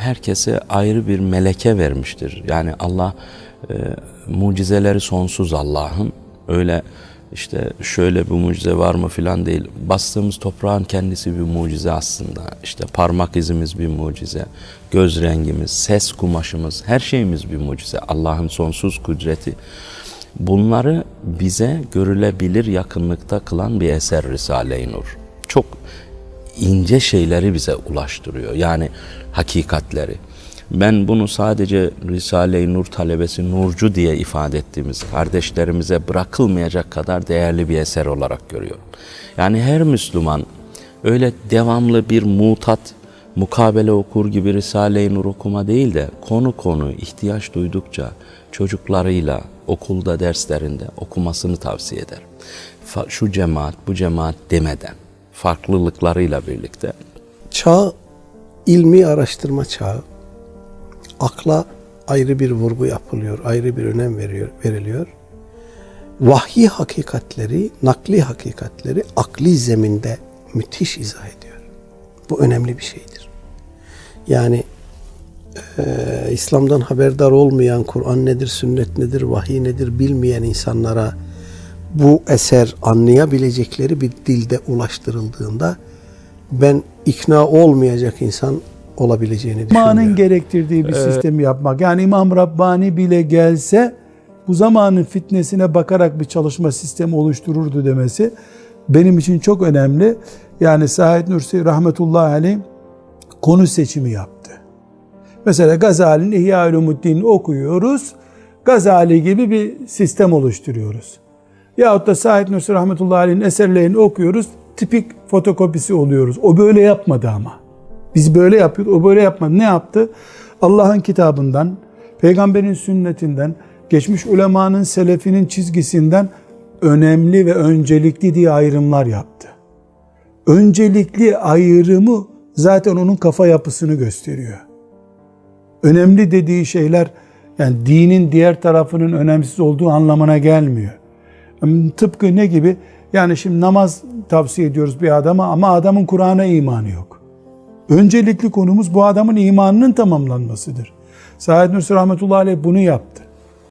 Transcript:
herkese ayrı bir meleke vermiştir. Yani Allah e, mucizeleri sonsuz Allah'ın. Öyle işte şöyle bir mucize var mı filan değil. Bastığımız toprağın kendisi bir mucize aslında. İşte parmak izimiz bir mucize. Göz rengimiz, ses kumaşımız, her şeyimiz bir mucize. Allah'ın sonsuz kudreti. Bunları bize görülebilir yakınlıkta kılan bir eser Risale-i Nur. Çok ince şeyleri bize ulaştırıyor. Yani hakikatleri. Ben bunu sadece Risale-i Nur talebesi Nurcu diye ifade ettiğimiz kardeşlerimize bırakılmayacak kadar değerli bir eser olarak görüyorum. Yani her Müslüman öyle devamlı bir mutat, mukabele okur gibi Risale-i Nur okuma değil de konu konu ihtiyaç duydukça çocuklarıyla okulda derslerinde okumasını tavsiye ederim. Fa- Şu cemaat, bu cemaat demeden farklılıklarıyla birlikte Çağ ilmi araştırma çağı. Akla ayrı bir vurgu yapılıyor, ayrı bir önem veriyor, veriliyor. Vahyi hakikatleri, nakli hakikatleri akli zeminde müthiş izah ediyor. Bu önemli bir şeydir. Yani eee, İslam'dan haberdar olmayan, Kur'an nedir, sünnet nedir, vahiy nedir bilmeyen insanlara bu eser anlayabilecekleri bir dilde ulaştırıldığında ben ikna olmayacak insan olabileceğini Zamanın düşünüyorum. gerektirdiği bir sistemi yapmak. Yani İmam Rabbani bile gelse bu zamanın fitnesine bakarak bir çalışma sistemi oluştururdu demesi benim için çok önemli. Yani Said Nursi rahmetullahi aleyh konu seçimi yaptı. Mesela Gazali'nin İhya Ulumuddin'i okuyoruz. Gazali gibi bir sistem oluşturuyoruz. Yahut da Said Nursi rahmetullahi aleyh'in eserlerini okuyoruz. Tipik fotokopisi oluyoruz. O böyle yapmadı ama. Biz böyle yapıyorduk, o böyle yapmadı. Ne yaptı? Allah'ın kitabından, peygamberin sünnetinden, geçmiş ulemanın, selefinin çizgisinden önemli ve öncelikli diye ayrımlar yaptı. Öncelikli ayrımı zaten onun kafa yapısını gösteriyor. Önemli dediği şeyler yani dinin diğer tarafının önemsiz olduğu anlamına gelmiyor. Tıpkı ne gibi? Yani şimdi namaz tavsiye ediyoruz bir adama ama adamın Kur'an'a imanı yok. Öncelikli konumuz bu adamın imanının tamamlanmasıdır. Said Nursi Rahmetullahi Aleyh bunu yaptı.